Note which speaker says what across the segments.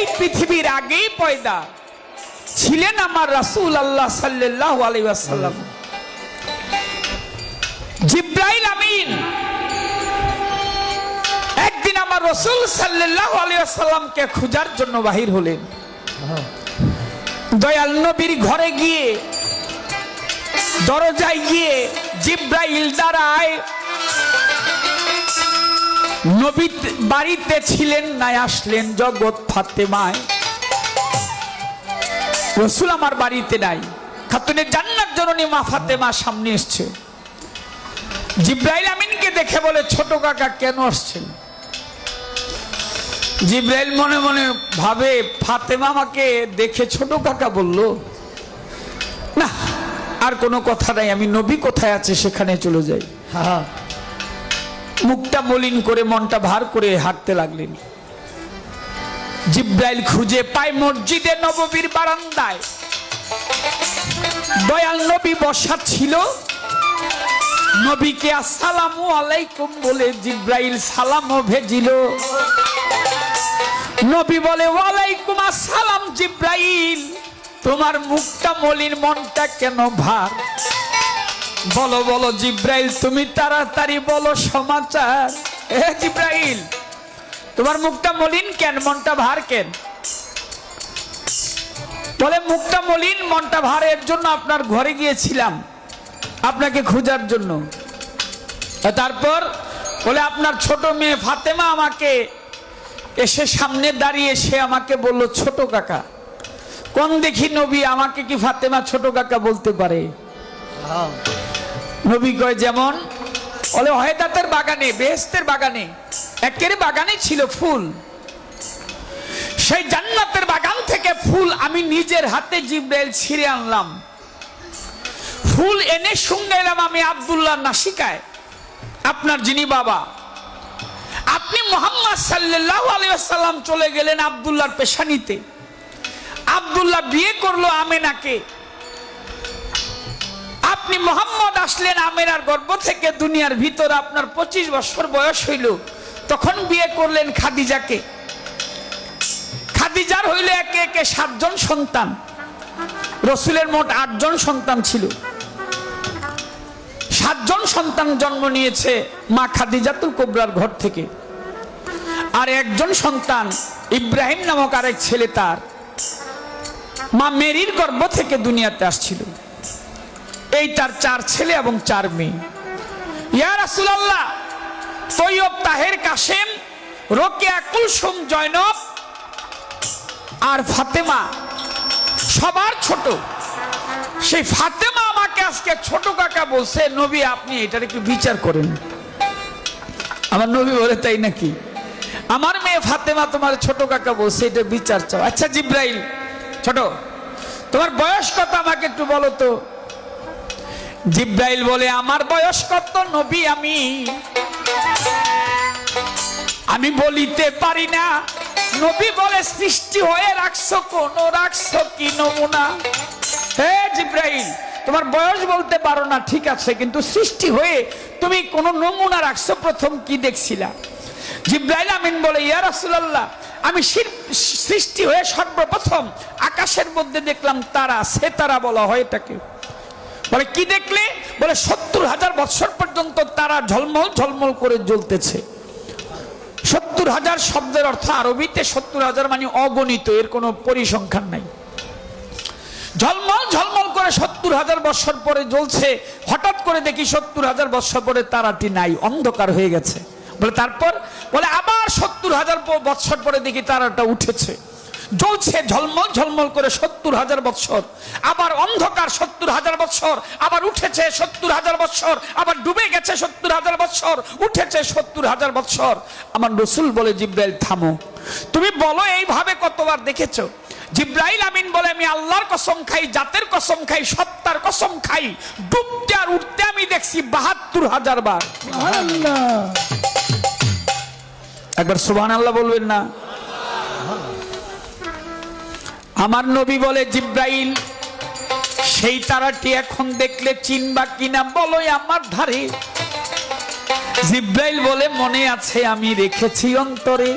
Speaker 1: এই পৃথিবীর আগেই পয়দা। ছিলেন আমার রাসূল আল্লাহ সাল্লাল্লাহু আলাইহি ওয়াসাল্লাম। জিব্রাইল আমিন। একদিন আমার রসুল সাল্লাল্লাহু আলাইহি ওয়াসাল্লামকে খোঁজার জন্য বাহির হলেন। দয়াল নবীর ঘরে গিয়ে, দরজায় গিয়ে জিব্রাইল দাঁড়ায় নবী বাড়িতে ছিলেন নাই আসলেন জগৎ ফাতেমায়। রসুল আমার বাড়িতে নাই। খাতুনের জান্নাত জননী মা ফাতেমা সামনে এসছে। জিব্রাইল আমিনকে দেখে বলে, ছোট কাকা, কেন আসছেন? জিব্রাইল মনে মনে ভাবে, ফাতেমা আমাকে দেখে ছোট কাকা বলল, না, আর কোনো কথা নাই, আমি নবী কোথায় আছে সেখানে চলে যাই।
Speaker 2: হ্যাঁ
Speaker 1: মুখটা মলিন করে, মনটা ভার করে হাঁটতে লাগলেন। জিব্রাইল খুঁজে পায় মসজিদে নববীর বারান্দায়। দয়াল নবী বসা ছিল। নবীকে আসসালামু আলাইকুম বলে জিব্রাইল সালামও ভেজিল। নবী বলে, ওয়ালাইকুম আসসালাম জিব্রাইল। তোমার মুখটা মলিন, মনটা কেন ভার? বলো বলো জিব্রাইল, তুমি তাড়াতাড়ি বলো সমাচার। এ জিব্রাইল, তোমার মুখটা মলিন কেন? মনটা ভার কেন? বলে, মুখটা মলিন, মনটা ভার, এর জন্য আপনার ঘরে গিয়েছিলাম আপনাকে খোঁজার জন্য। তারপর বলে, আপনার ছোট মেয়ে ফাতেমা আমাকে এসে সামনে দাঁড়িয়ে সে আমাকে বলল, ছোট কাকা, কোন দেখি নবী আমাকে কি ফাতেমা ছোট কাকা বলতে পারে? নবী কয়, যেমন বলে হয়দাতের বাগানে বেহেস্তের বাগানে, একের বাগানে ছিল ফুল। সেই জান্নাতের বাগান থেকে ফুল আমি নিজের হাতে জিব্রাইল ছিঁড়ে আনলাম। ফুল এনে সঙ্গে এলাম আমি আব্দুল্লাহ নাসিকায়, আপনার যিনি বাবা। আপনি মোহাম্মদ সাল্লাল্লাহু আলাইহি ওয়াসাল্লাম চলে গেলেন আব্দুল্লাহর পেশানিতে। আব্দুল্লাহ বিয়ে করল আমেনাকে। আপনি মোহাম্মদ আসলেন আমেরার গর্ভ থেকে, দুনিয়ার ভিতর আপনার পঁচিশ বছর বয়স হইল। তখন বিয়ে করলেন খাদিজাকে। খাদিজার হইল একে একে সাতজন সন্তান। রসুলের মোট আটজন সন্তান ছিল। সাতজন সন্তান জন্ম নিয়েছে মা খাদিজাতুল কোবরার ঘর থেকে। আর একজন সন্তান ইব্রাহিম নামক আরেক ছেলে তার। মা মেরির গর্ভ থেকে দুনিয়াতে আসছিল। এই তার চার ছেলে এবং চার মেয়ে। ইয়া রাসূলুল্লাহ তৈয়ব তাহের কাসেম, রোকেয়া কুলসুম জয়নব আর ফাতেমা সবার ছোট। সেই ফাতেমা আমাকে আজকে ছোট কাকা বলছে, নবী, আপনি এটার একটু বিচার করেন। আমার নবী বলে, তাই নাকি? আমার মেয়ে ফাতেমা তোমার ছোট কাকা বলছে, এটা বিচার চাও। আচ্ছা জিব্রাইল, ছোট, তোমার বয়স কত আমাকে একটু বলো তো? জিব্রাইল বলে, আমার বয়স কত নবী আমি? আমি বলিতে পারি না, নবী বলে, সৃষ্টি হয়ে রাখছো কোন, রাখছো কি নমুনা? হে জিব্রাইল, তোমার বয়স বলতে পারো না, ঠিক আছে, কিন্তু সৃষ্টি হয়ে তুমি কোন নমুনা রাখছো, প্রথম কি দেখছিলা? জিব্রাইল আমিন বলে, ইয়া রাসূলুল্লাহ, আমি সৃষ্টি হয়ে সর্বপ্রথম আকাশের মধ্যে দেখলাম তারা সে তারা বলা হয় এটাকে। বলে, কি দেখলে? বলে, সত্তর হাজার বৎসর পর্যন্ত তারা ঝলমল ঝলমল করে জ্বলতেছে। সত্তর হাজার শব্দের অর্থ আরবিতে সত্তর হাজার মানে অগণিত, এর কোনো পরিসংখ্যান নাই। ঝলমল ঝলমল করে সত্তর হাজার বৎসর পরে জ্বলছে, হঠাৎ করে দেখি সত্তর হাজার বৎসর পরে তারাটি নাই, অন্ধকার হয়ে গেছে। বলে, তারপর? বলে, আবার সত্তর হাজার বৎসর পরে দেখি তারাটা উঠেছে। জ্বলছে ঝলমল ঝলমল করে সত্তর হাজার বৎসর। আবার অন্ধকার সত্তর হাজার বৎসর আবার উঠেছে সত্তর হাজার বৎসর আবার ডুবে গেছে সত্তর হাজার বৎসর উঠেছে সত্তর হাজার বৎসর। আমার রসুল বলে জিব্রাইল থামো। তুমি বলো এইভাবে কতবার দেখেছ? জিব্রাইল আমিন বলে আমি আল্লাহর কসম খাই জাতের কসম খাই সত্তার কসম খাই। ডুবতে আর উঠতে আমি দেখছি বাহাত্তর হাজার বার। একবার সুবহান আল্লাহ বলবেন না। আমার নবী বলে, জিব্রাইল, সেই তারাটি এখন দেখলে চিনবা কিনা বলো আমার ধারে। জিব্রাইল বলে, মনে আছে আমি রেখেছি অন্তরে।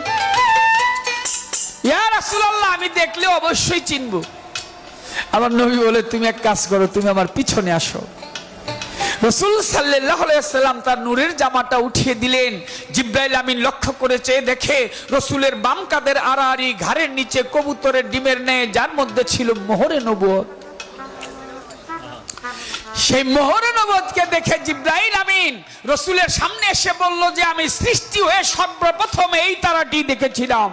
Speaker 1: আমি দেখলে অবশ্যই চিনব। আমার নবী বলে, তুমি এক কাজ করো, তুমি আমার পিছনে আসো। রসুল সাল্লাম তার নূরের জামাটা উঠিয়ে দিলেন। জিব্রাইল আমিন লক্ষ্য করেছে, দেখে রসুলের বাম কাদের আড়াআড়ি ঘাড়ের নিচে কবুতরের ডিমের নেয় যার মধ্যে ছিল মোহরে নবুয়ত। সেই মোহরে নবদকে দেখে জিব্রাইল আমিন রসুলের সামনে এসে বলল যে, আমি সৃষ্টি হয়ে সর্বপ্রথম এই তারাটি দেখেছিলাম।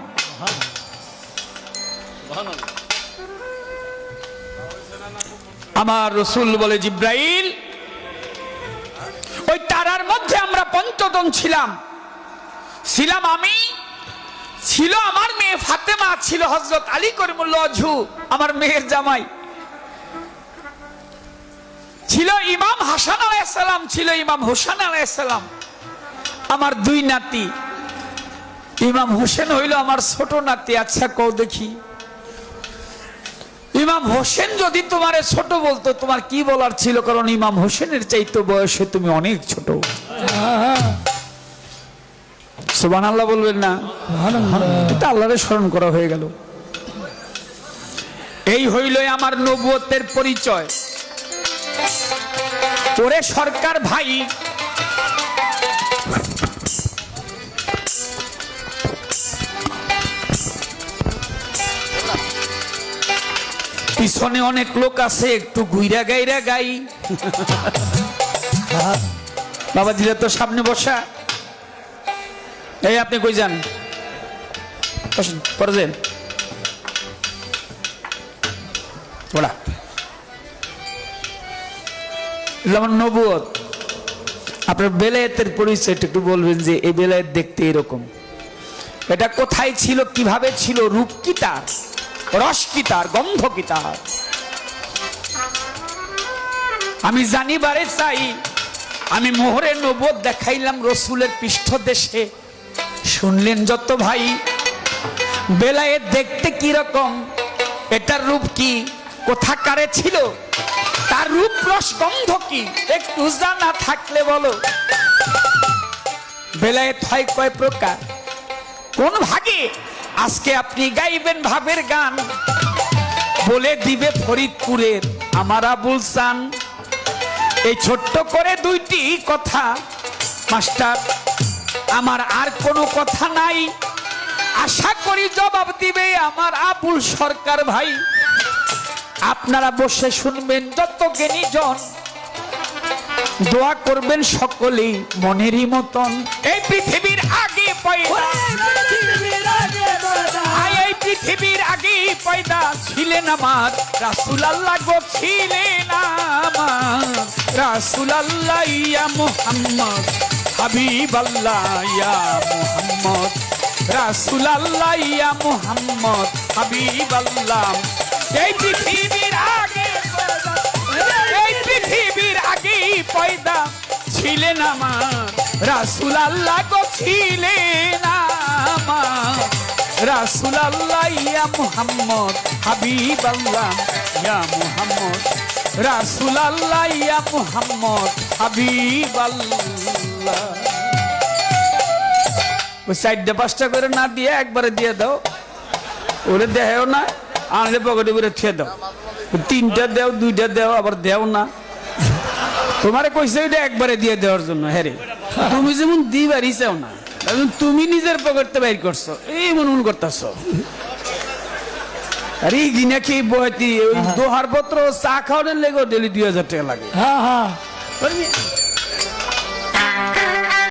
Speaker 1: আমার রসুল বলে, জিব্রাইল ওই তারার মধ্যে আমরা পঞ্চতন ছিলাম। ছিলাম আমি, ছিল আমার মেয়ে ফাতেমা, ছিল হজরত আলী করিমুল্লাহ আমার মেয়ের জামাই। ছিল ইমাম হাসান আলাইসালাম ছিল ইমাম হোসেন আলাইসালাম আমার দুই নাতি। ইমাম হোসেন হইল আমার ছোট নাতি আচ্ছা কও দেখি। ইমাম হোসেন যদি তোমারে ছোট বলতো তোমার কি বলার ছিল? কারণ ইমাম হোসেনের চাইতো বয়সে তুমি অনেক ছোট। সুবান আল্লাহ বলবেন না? এটা আল্লাহরে স্মরণ করা হয়ে গেল। এই হইল আমার নবুয়তের পরিচয়। ওরে সরকার ভাই পিছনে অনেক লোক আছে, একটু ঘুইরা গাইরা গাই। বাবা দিলে তো সামনে বসা। এই আপনি কই যান? পরে আপনার বেলায়েতের পরিচয়টা একটু বলবেন যে এই বেলায়েত দেখতে এরকম। এটা কোথায় ছিল, কীভাবে ছিল, রূপ কি তার? রস কি তার, গন্ধ কি তার? আমি জানিবারে চাই, আমি মোহরের নবদ দেখাইলাম রসুলের পৃষ্ঠদেশে শুনলেন যত ভাই, বেলায় দেখতে কি রকম? এটার রূপ কি? কোথাকারে ছিল? তার রূপ, রস, গন্ধ কি? একটু জানা থাকলে বলো। বেলায় হয় কয় প্রকার? কোন ভাগে? আজকে আপনি গাইবেন ভাবের গান। বলে দিবে ফরিদপুরের আমার আবুল সান। এই ছোট্ট করে দুইটি কথা। মাস্টার, আমার আর কোনো কথা নাই। আশা করি জবাব দিবে আমার আবুল সরকার ভাই। আপনারা বসে শুনবেন যত জ্ঞানীজন দোয়া করবেন সকলেই মনেরই মতন। এই পৃথিবীর আগে আয় এই পৃথিবীর আগে পয়দা ছিলেন আমার রাসুল আল্লাহ গো ছিলেন আমার রাসুল আল্লাহ ইয়া মুহাম্মদ হাবিব আল্লাহ ইয়া মুহাম্মদ। রাসুল আল্লাহ ইয়া মুহাম্মদ হাবিব আল্লাহ এই পৃথিবীর আগে এই পৃথিবীর আগে পয়দা ছিলেন আমার রাসুল আল্লাহ গো ছিলেন আমার রাসুল আল্লাহ ইয়া মুহাম্মদ হাবিব আল্লাহ ইয়া মুহাম্মদ। রাসুল আল্লাহ ইয়া মুহাম্মদ হাবিব আল্লাহ ওই পাঁচটা করে না দিয়ে একবারে দিয়ে দাও। ওরে দেহেও না, আনলে পকেটে করে থুয়ে দাও। তিনটা দেও, দুইটা দেও, আবার দেও না। তোমারে কইছে এটা একবারে দিয়ে দেওয়ার জন্য হ্যাঁ তুমি যেমন দিবারই চাও না। কারণ তুমি নিজের পকেটতে বাইর করছ। এই মন মন করতেছ। আরে কি বহতি ওই দোহার পত্র চা খাওয়ানোর লেগে ডেলি দুই হাজার টাকা লাগে।
Speaker 2: হ্যাঁ হ্যাঁ।